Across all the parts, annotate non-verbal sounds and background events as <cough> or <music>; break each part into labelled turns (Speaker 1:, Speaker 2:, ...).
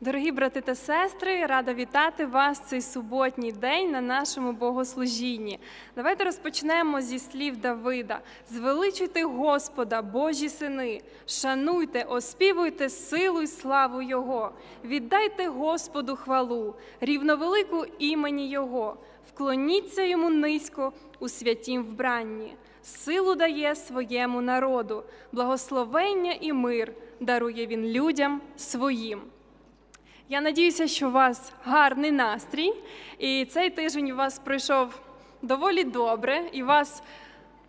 Speaker 1: Дорогі брати та сестри, рада вітати вас цей суботній день на нашому богослужінні. Давайте розпочнемо зі слів Давида: звеличуйте Господа, Божі сини, шануйте, оспівуйте силу й славу Його, віддайте Господу хвалу, рівновелику імені Його, вклоніться йому низько у святім вбранні. Силу дає своєму народу, благословення і мир дарує він людям своїм. Я надіюся, що у вас гарний настрій, і цей тиждень у вас пройшов доволі добре, і вас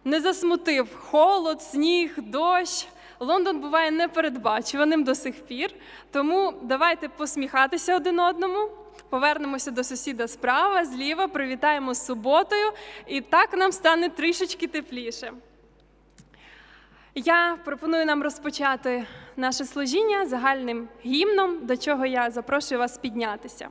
Speaker 1: не засмутив холод, сніг, дощ. Лондон буває непередбачуваним до сих пір. Тому давайте посміхатися один одному. Повернемося до сусіда справа, зліва, привітаємо з суботою, і так нам стане трішечки тепліше. Я пропоную нам розпочати наше служіння загальним гімном, до чого я запрошую вас піднятися.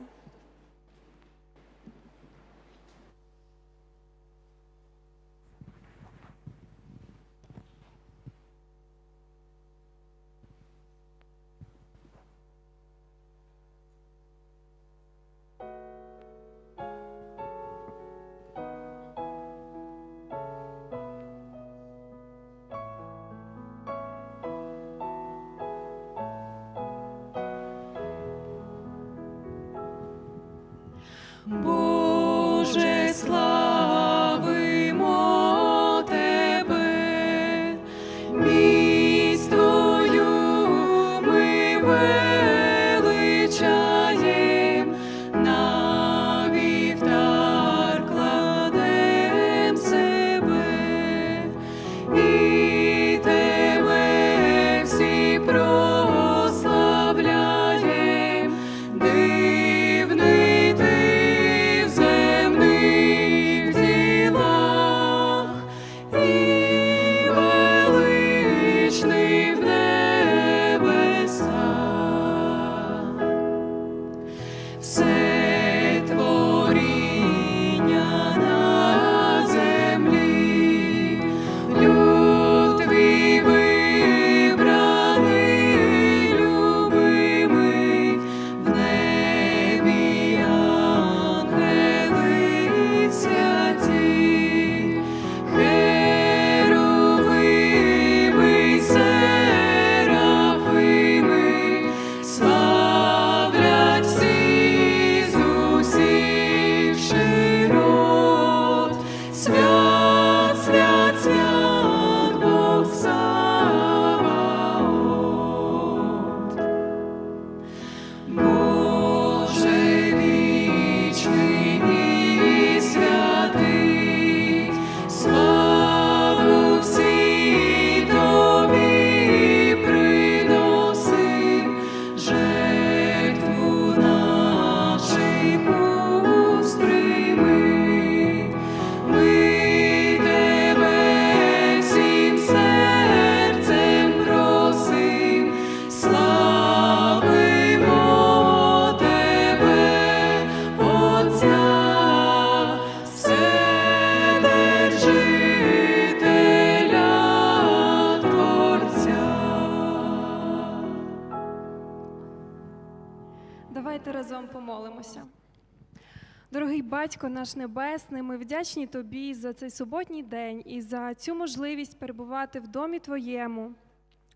Speaker 1: Наш небесний, ми вдячні тобі за цей суботній день і за цю можливість перебувати в домі твоєму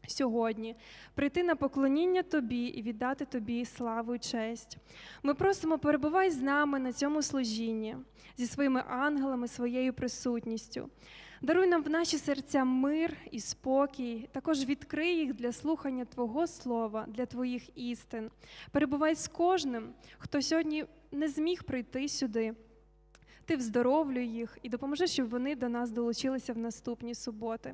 Speaker 1: сьогодні, прийти на поклоніння тобі і віддати тобі славу і честь. Ми просимо, перебувай з нами на цьому служінні зі своїми ангелами, своєю присутністю. Даруй нам в наші серця мир і спокій, також відкрий їх для слухання Твого слова, для Твоїх істин. Перебувай з кожним, хто сьогодні не зміг прийти сюди. Ти вздоровлюй їх і допоможи, щоб вони до нас долучилися в наступні суботи.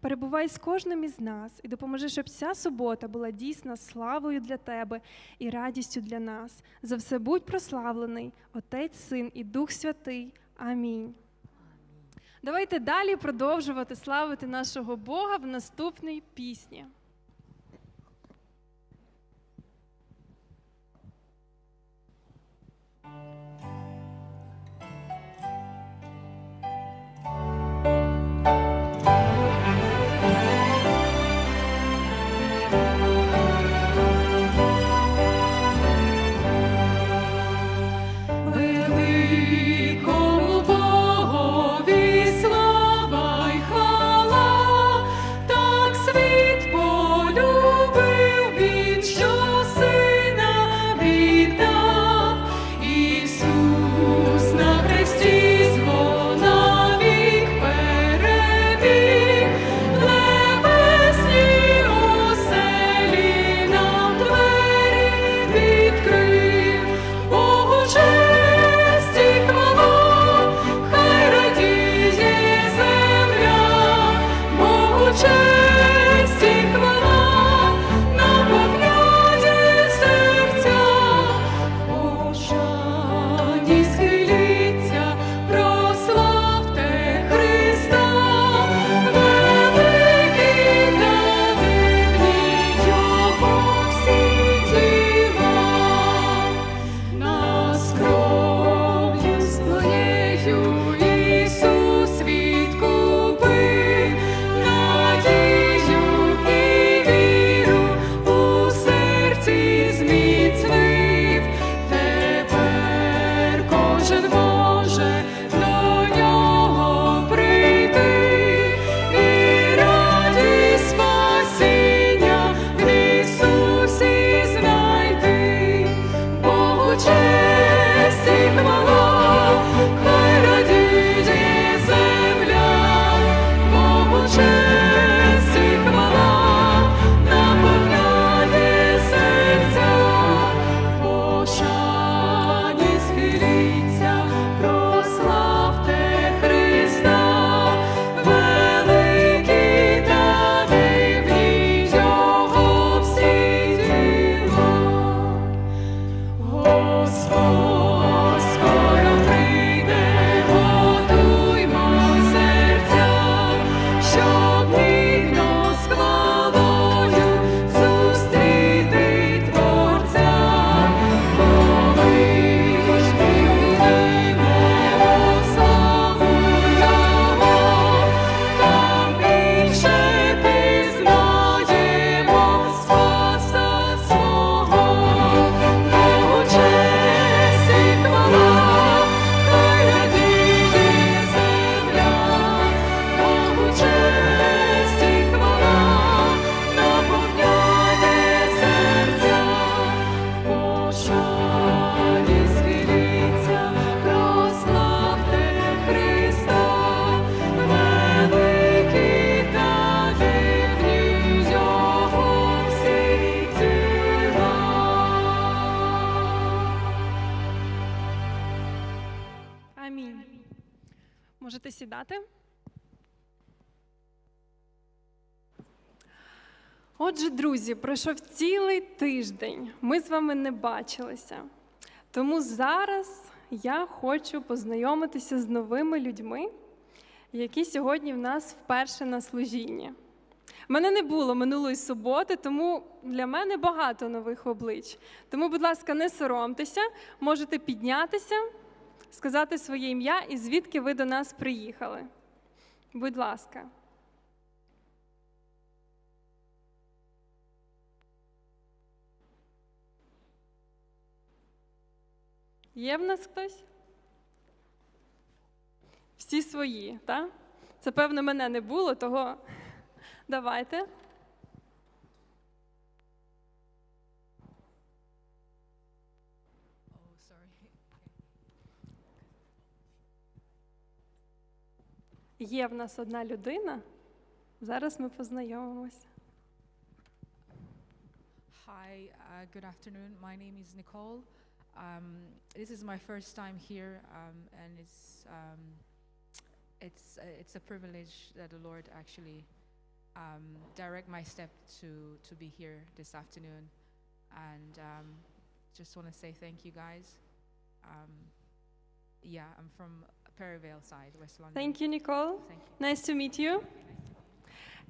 Speaker 1: Перебувай з кожним із нас і допоможи, щоб ця субота була дійсно славою для тебе і радістю для нас. За все будь прославлений, Отець, Син і Дух Святий. Амінь. Давайте далі продовжувати славити нашого Бога в наступній пісні.
Speaker 2: Боже,
Speaker 1: Отже, друзі, пройшов цілий тиждень. Ми з вами не бачилися. Тому зараз я хочу познайомитися з новими людьми, які сьогодні в нас вперше на служінні. Мене не було минулої суботи, тому для мене багато нових облич. Тому, будь ласка, не соромтеся, можете піднятися, сказати своє ім'я і звідки ви до нас приїхали. Будь ласка. Є в нас хтось? Всі свої, так? Це, певно, мене не було, того <laughs> давайте. Є в нас одна людина. Зараз ми познайомимося.
Speaker 2: Hi, uh, good afternoon. My name is Nicole. Um, this is my first time here, um, and it's um, it's uh, it's a privilege that the Lord actually um, direct my step to to be here this afternoon, and um, just want to say thank you guys. Um, yeah, I'm from Perivale side, West London.
Speaker 1: Thank you, Nicole.
Speaker 2: Thank you.
Speaker 1: Nice to meet you.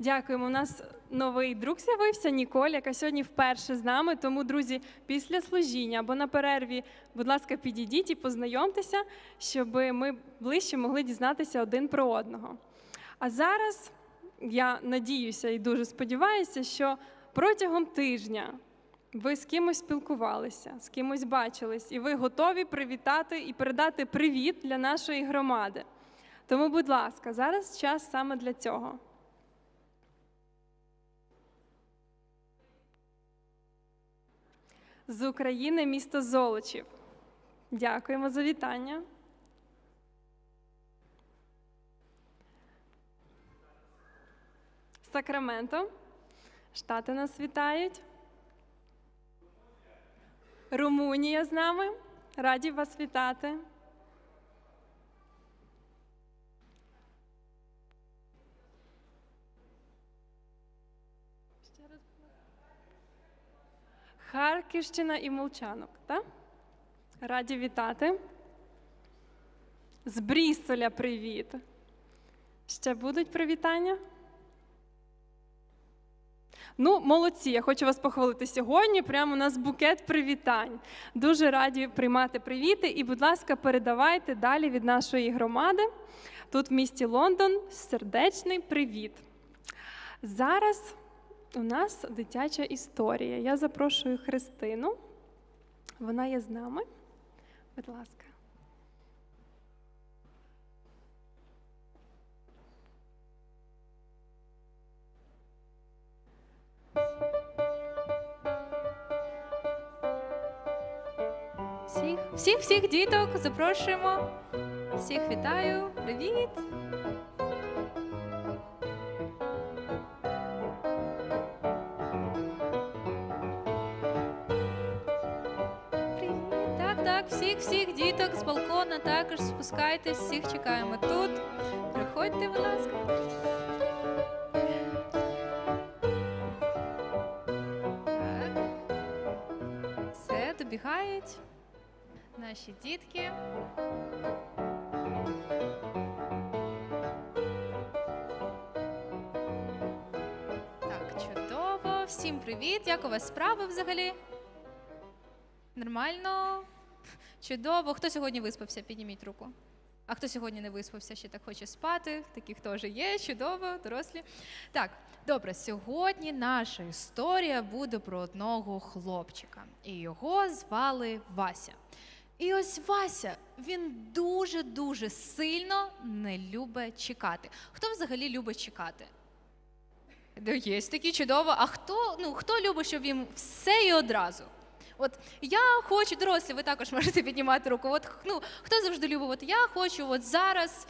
Speaker 1: Дякуємо. У нас новий друг з'явився Ніколь, яка сьогодні вперше з нами. Тому, друзі, після служіння або на перерві, будь ласка, підійдіть і познайомтеся, щоб ми ближче могли дізнатися один про одного. А зараз я надіюся і дуже сподіваюся, що протягом тижня ви з кимось спілкувалися, з кимось бачились, і ви готові привітати і передати привіт для нашої громади. Тому, будь ласка, зараз час саме для цього. З України місто Золочів. Дякуємо за вітання. Сакраменто. Штати нас вітають. Румунія з нами. Раді вас вітати. Харківщина і Молчанок, так? Раді вітати. З Брістоля привіт. Ще будуть привітання? Ну, молодці, я хочу вас похвалити сьогодні. Прямо у нас букет привітань. Дуже раді приймати привіти. І, будь ласка, передавайте далі від нашої громади. Тут в місті Лондон сердечний привіт. Зараз у нас дитяча історія. Я запрошую Христину. Вона є з нами. Будь ласка.
Speaker 3: Всіх, всіх, всіх діток запрошуємо. Всіх вітаю. Привіт. Всіх, всіх діток з балкона також спускайтесь, всіх чекаємо тут. Приходьте, будь ласка. Все, добігають наші дітки. Так, чудово. Всім привіт. Як у вас справи взагалі? Нормально? Чудово. Хто сьогодні виспався? Підніміть руку. А хто сьогодні не виспався, ще так хоче спати? Таких теж є. Чудово, дорослі. Так, добре, сьогодні наша історія буде про одного хлопчика, і його звали Вася. І ось Вася, він дуже-дуже сильно не любить чекати. Хто взагалі любить чекати? Да, Є такі чудово. А хто, ну, хто любить, щоб їм все і одразу? От я хочу, дорослі, ви також можете піднімати руку. От ну, хто завжди любить, от я хочу от зараз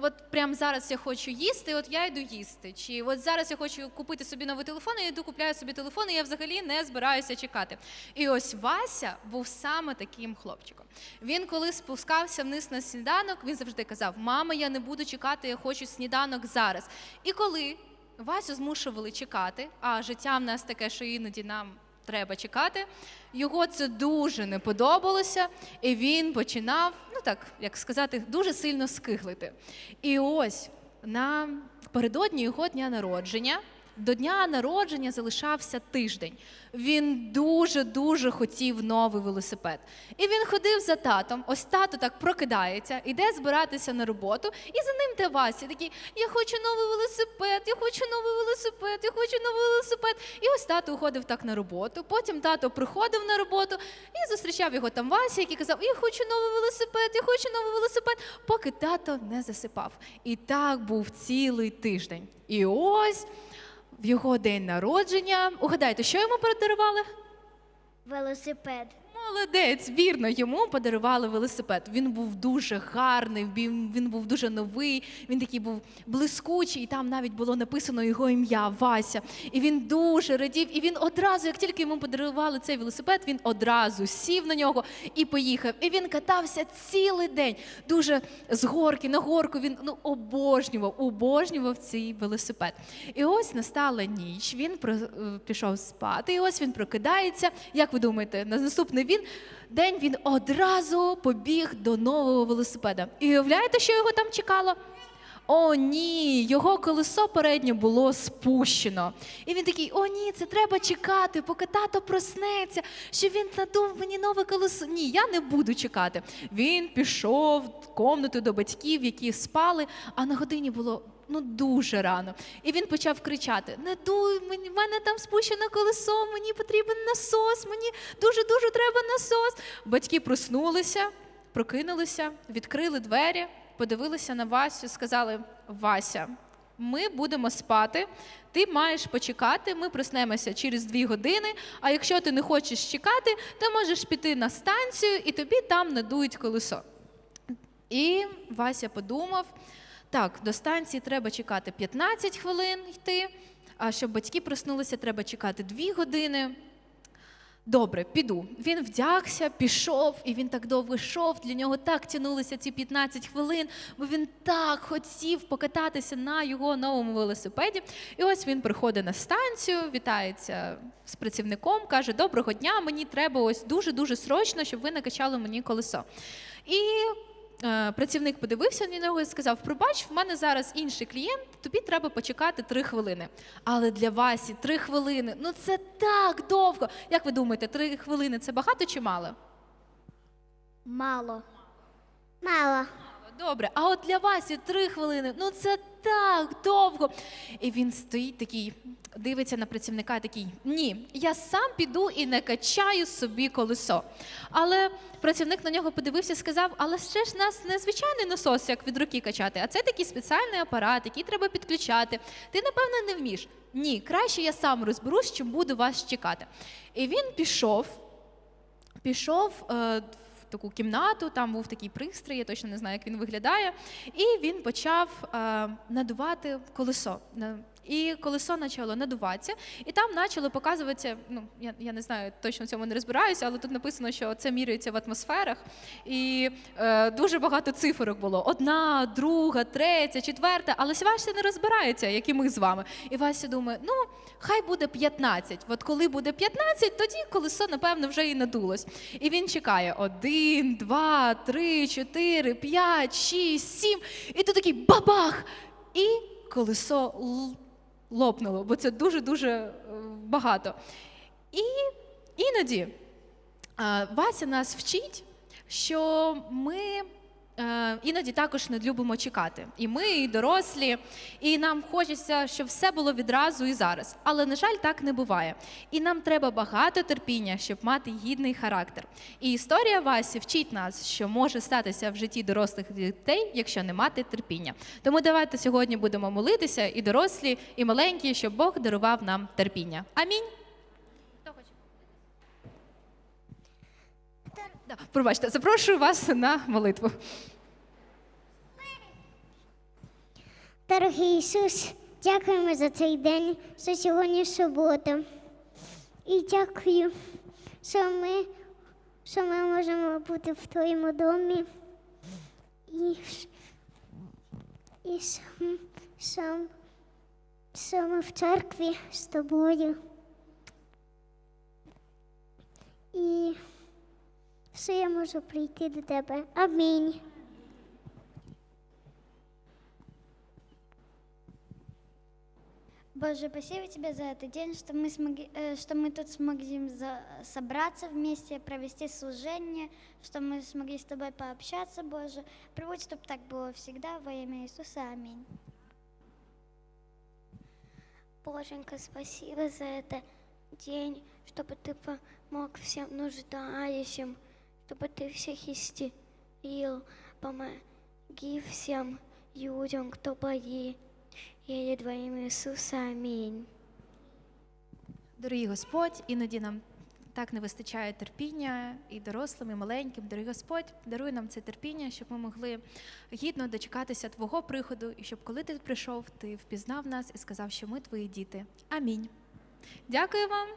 Speaker 3: от прямо зараз я хочу їсти, от я йду їсти. Чи от зараз я хочу купити собі новий телефон, і я йду купляю собі телефон, і я взагалі не збираюся чекати. І ось Вася був саме таким хлопчиком. Він коли спускався вниз на сніданок, він завжди казав: Мама, я не буду чекати, я хочу сніданок зараз. І коли Васю змушували чекати, а життя в нас таке, що іноді нам треба чекати. Його це дуже не подобалося, і він починав, ну так як сказати, дуже сильно скиглити. І ось напередодні його дня народження. До дня народження залишався тиждень. Він дуже дуже хотів новий велосипед. І він ходив за татом. Ось тато так прокидається, іде збиратися на роботу, і за ним те Вася такий: Я хочу новий велосипед, я хочу новий велосипед, я хочу новий велосипед. І ось тато уходив так на роботу. Потім тато приходив на роботу і зустрічав його там Вася, який казав: Я хочу новий велосипед, я хочу новий велосипед, поки тато не засипав. І так був цілий тиждень. І ось в його день народження. Угадайте, що йому подарували?
Speaker 4: Велосипед.
Speaker 3: Молодець, вірно, йому подарували велосипед. Він був дуже гарний, він, був дуже новий, він такий був блискучий, і там навіть було написано його ім'я Вася. І він дуже радів. І він одразу, як тільки йому подарували цей велосипед, він одразу сів на нього і поїхав. І він катався цілий день. Дуже з горки на горку. Він ну обожнював, обожнював цей велосипед. І ось настала ніч. Він е, пішов спати. І ось він прокидається. Як ви думаєте, на наступний він день він одразу побіг до нового велосипеда. І уявляєте, що його там чекало? О, ні, його колесо переднє було спущено. І він такий: о, ні, це треба чекати, поки тато проснеться, що він надув мені нове колесо. Ні, я не буду чекати. Він пішов в комнату до батьків, які спали, а на годині було. Ну, дуже рано. І він почав кричати: Не дуй, мені в мене там спущене колесо, мені потрібен насос, мені дуже-дуже треба насос. Батьки проснулися, прокинулися, відкрили двері, подивилися на Васю, сказали: Вася, ми будемо спати. Ти маєш почекати. Ми проснемося через дві години. А якщо ти не хочеш чекати, ти можеш піти на станцію і тобі там надують колесо. І Вася подумав: так, до станції треба чекати 15 хвилин йти, а щоб батьки проснулися, треба чекати 2 години. Добре, піду. Він вдягся, пішов, і він так довго йшов. Для нього так тянулися ці 15 хвилин, бо він так хотів покататися на його новому велосипеді. І ось він приходить на станцію, вітається з працівником, каже: Доброго дня, мені треба ось дуже дуже срочно, щоб ви накачали мені колесо. І працівник подивився на нього і сказав: Пробач, в мене зараз інший клієнт, тобі треба почекати три хвилини. Але для Васі три хвилини ну це так довго. Як ви думаєте, три хвилини це багато чи мало?
Speaker 4: Мало. Мало.
Speaker 3: Добре, а от для Васі три хвилини, ну це так довго. І він стоїть такий, дивиться на працівника, такий: ні, я сам піду і накачаю собі колесо. Але працівник на нього подивився і сказав: але ще ж нас не звичайний насос, як від руки качати, а це такий спеціальний апарат, який треба підключати. Ти, напевно, не вмієш. Ні, краще я сам розберусь, чим буду вас чекати. І він пішов, пішов е, таку кімнату, там був такий пристрій, я точно не знаю, як він виглядає. І він почав е, надувати колесо. І колесо почало надуватися, і там почало показуватися. Ну я, я не знаю, точно в цьому не розбираюся, але тут написано, що це міряється в атмосферах. І е, дуже багато цифрок було: одна, друга, третя, четверта. Але Вася не розбирається, як і ми з вами. І Вася думає: ну хай буде 15. От коли буде 15, тоді колесо, напевно, вже і надулось. І він чекає: один, два, три, чотири, п'ять, шість, сім. І тут такий бабах! І колесо лопнуло, бо це дуже-дуже е, багато. І іноді Вася нас вчить, що ми іноді також не любимо чекати. І ми, і дорослі, і нам хочеться, щоб все було відразу і зараз. Але, на жаль, так не буває. І нам треба багато терпіння, щоб мати гідний характер. І історія Васі вчить нас, що може статися в житті дорослих дітей, якщо не мати терпіння. Тому давайте сьогодні будемо молитися, і дорослі, і маленькі, щоб Бог дарував нам терпіння. Амінь. Хто хоче? Да, Пробачте, запрошую вас на молитву.
Speaker 4: Дорогий Ісус, дякуємо за цей день, що сьогодні субота. І дякую, що ми, що ми можемо бути в твоєму домі. І, і сам, сам, саме в церкві з тобою. І що я можу прийти до тебе. Амінь.
Speaker 5: Боже, спасибо тебе за этот день, что мы, смогли, э, что мы тут смогли за- собраться вместе, провести служение, что мы смогли с тобой пообщаться, Боже. Приводь, чтобы так было всегда во имя Иисуса. Аминь.
Speaker 4: Боженька, спасибо за этот день, чтобы ты помог всем нуждающим, чтобы ты всех исцелил, помоги всем людям, кто бои. Едет во имя Иисуса. Аминь.
Speaker 3: Дорогий Господь, іноді нам так не вистачає терпіння і дорослим, і маленьким. Дорогий Господь, даруй нам це терпіння, щоб ми могли гідно дочекатися Твого приходу, і щоб коли ти прийшов, ти впізнав нас і сказав, що ми твої діти. Амінь. Дякую вам.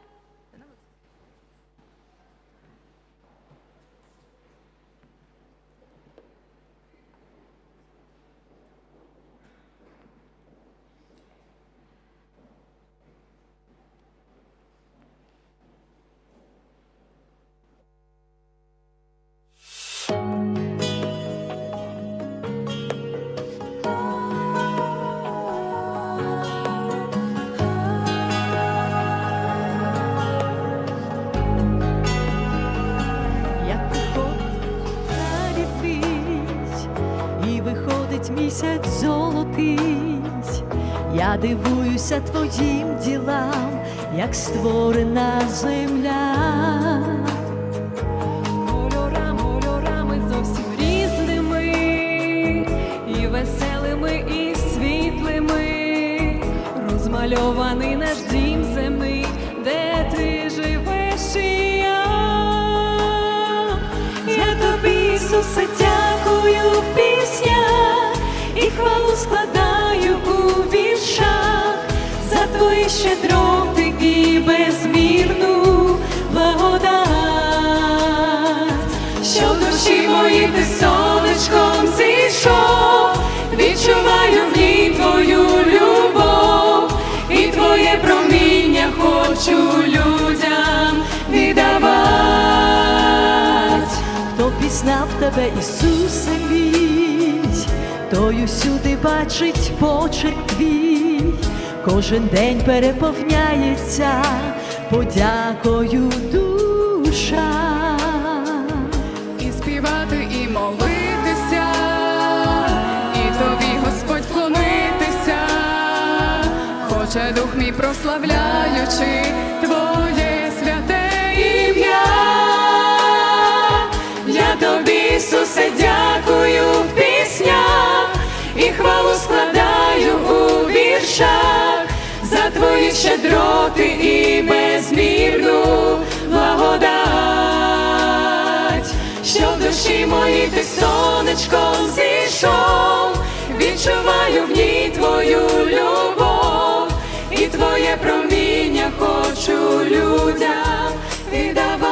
Speaker 6: Місяць. Я дивуюся твоїм ділам, як створена земля.
Speaker 7: Кольорами, кольорами зовсім різними, і веселими, і світлими, розмальований наш дім земний, за твої щедроти і безмірну благодать, що душі мої сонечком зійшов, відчуваю в твою любов. І твоє проміння хочу людям віддавати.
Speaker 6: Хто пізнав тебе, Ісусе мій, той усюди бачить почерк твій, кожен день переповняється подякою душа.
Speaker 8: і співати, і молитися, і тобі, Господь, вклонитися, хоче дух мій прославляючи Твоє святе ім'я.
Speaker 7: Я тобі, Ісусе, дякую в піснях і хвалу складаю у віршах за твої щедроти і безмірну благодать, що в душі моїй ти сонечком зійшов, відчуваю в ній твою любов і твоє проміння хочу людям віддавати.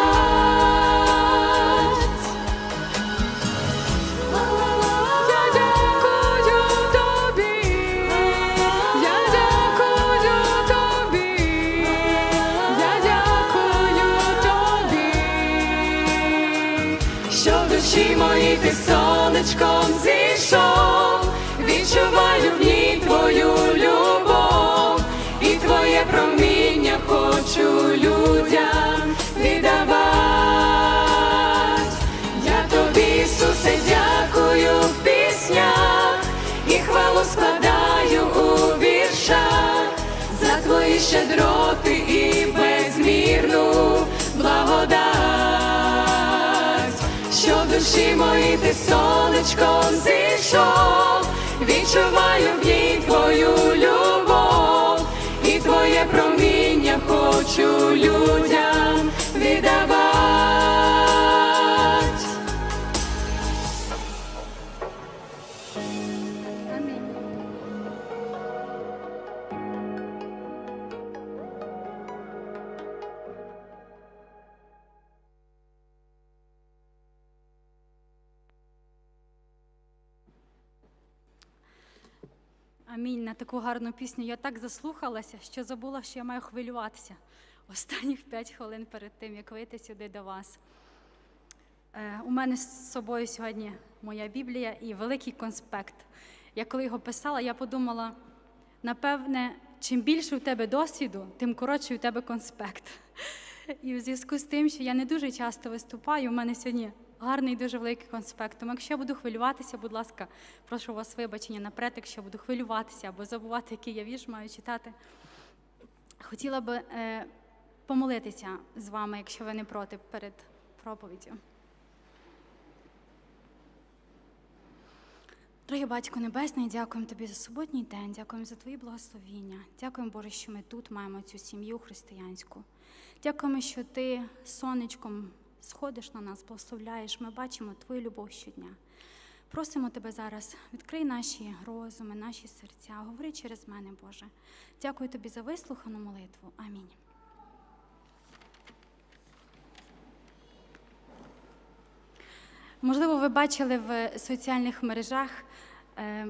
Speaker 7: Душі моїй ти сонечком зійшов, відчуваю в ній твою любов. І твоє проміння хочу людям віддавати. Я тобі, Ісусе, дякую в піснях. І хвалу складаю у віршах. За твої щедроти і безмірну душі моїй ти сонечком зійшов, відчуваю в ній твою любов. І твоє проміння хочу людям
Speaker 9: таку гарну пісню. Я так заслухалася, що забула, що я маю хвилюватися останніх 5 хвилин перед тим, як вийти сюди до вас. Е, у мене з собою сьогодні моя Біблія і великий конспект. Я коли його писала, я подумала, напевне, чим більше у тебе досвіду, тим коротший у тебе конспект. І в зв'язку з тим, що я не дуже часто виступаю, у мене сьогодні гарний дуже великий конспект. Тому якщо я буду хвилюватися, будь ласка, прошу вас вибачення наперед, якщо я буду хвилюватися або забувати, який я вірш маю читати. Хотіла би е, помолитися з вами, якщо ви не проти, перед проповіддю. Дорогий батько Небесний, дякуємо тобі за суботній день, дякуємо за твої благословіння. Дякуємо, Боже, що ми тут маємо цю сім'ю християнську. Дякуємо, що ти сонечком сходиш на нас, благословляєш. Ми бачимо твою любов щодня. Просимо тебе зараз, відкрий наші розуми, наші серця, говори через мене, Боже. Дякую тобі за вислухану молитву. Амінь. Можливо, ви бачили в соціальних мережах. е,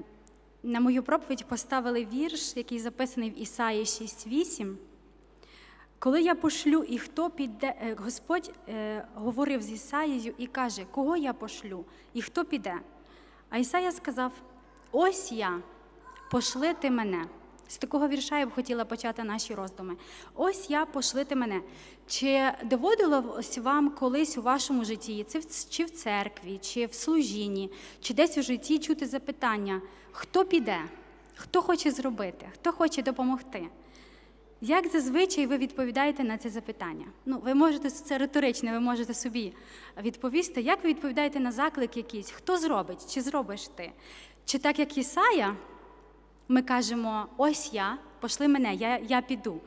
Speaker 9: На мою проповідь поставили вірш, який записаний в Ісаї 6.8. Коли я пошлю, і хто піде, е, Господь е, говорив з Ісаєю і каже, кого я пошлю, і хто піде. А Ісая сказав: Ось я, пошли ти мене. З такого вірша я б хотіла почати наші роздуми. Ось я пошли ти мене. Чи доводилось вам колись у вашому житті, чи в церкві, чи в служінні, чи десь у житті чути запитання, хто піде, хто хоче зробити, хто хоче допомогти? Як зазвичай ви відповідаєте на це запитання? Ну, ви можете це риторичне, ви можете собі відповісти. Як ви відповідаєте на заклик якийсь? Хто зробить? Чи зробиш ти? Чи так як Ісая, ми кажемо, ось я, пошли мене, я, я піду.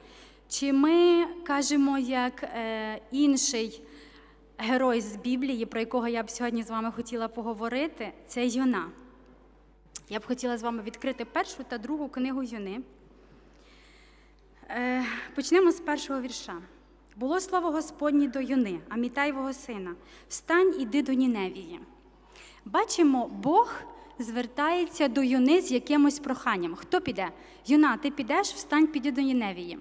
Speaker 9: Чи ми кажемо, як е, інший герой з Біблії, про якого я б сьогодні з вами хотіла поговорити, це Йона. Я б хотіла з вами відкрити першу та другу книгу Йони. Е, Почнемо з першого вірша. Було слово Господнє до Йони, Амітаєвого сина. Встань, іди до Ніневії. Бачимо, Бог звертається до Йони з якимось проханням. Хто піде? Йона, ти підеш, встань, піди до Ніневії.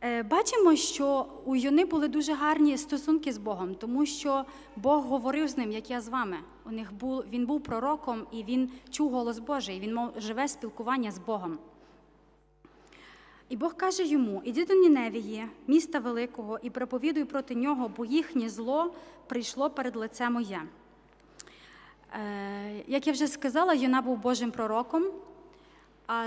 Speaker 9: Е, Бачимо, що у Йони були дуже гарні стосунки з Богом, тому що Бог говорив з ним, як я з вами. У них був, він був пророком і він чув голос Божий, він мав живе спілкування з Богом. І Бог каже йому: іди до Ніневії, міста великого, і проповідуй проти нього, бо їхнє зло прийшло перед лице моє. Е, Як я вже сказала, Йона був Божим пророком,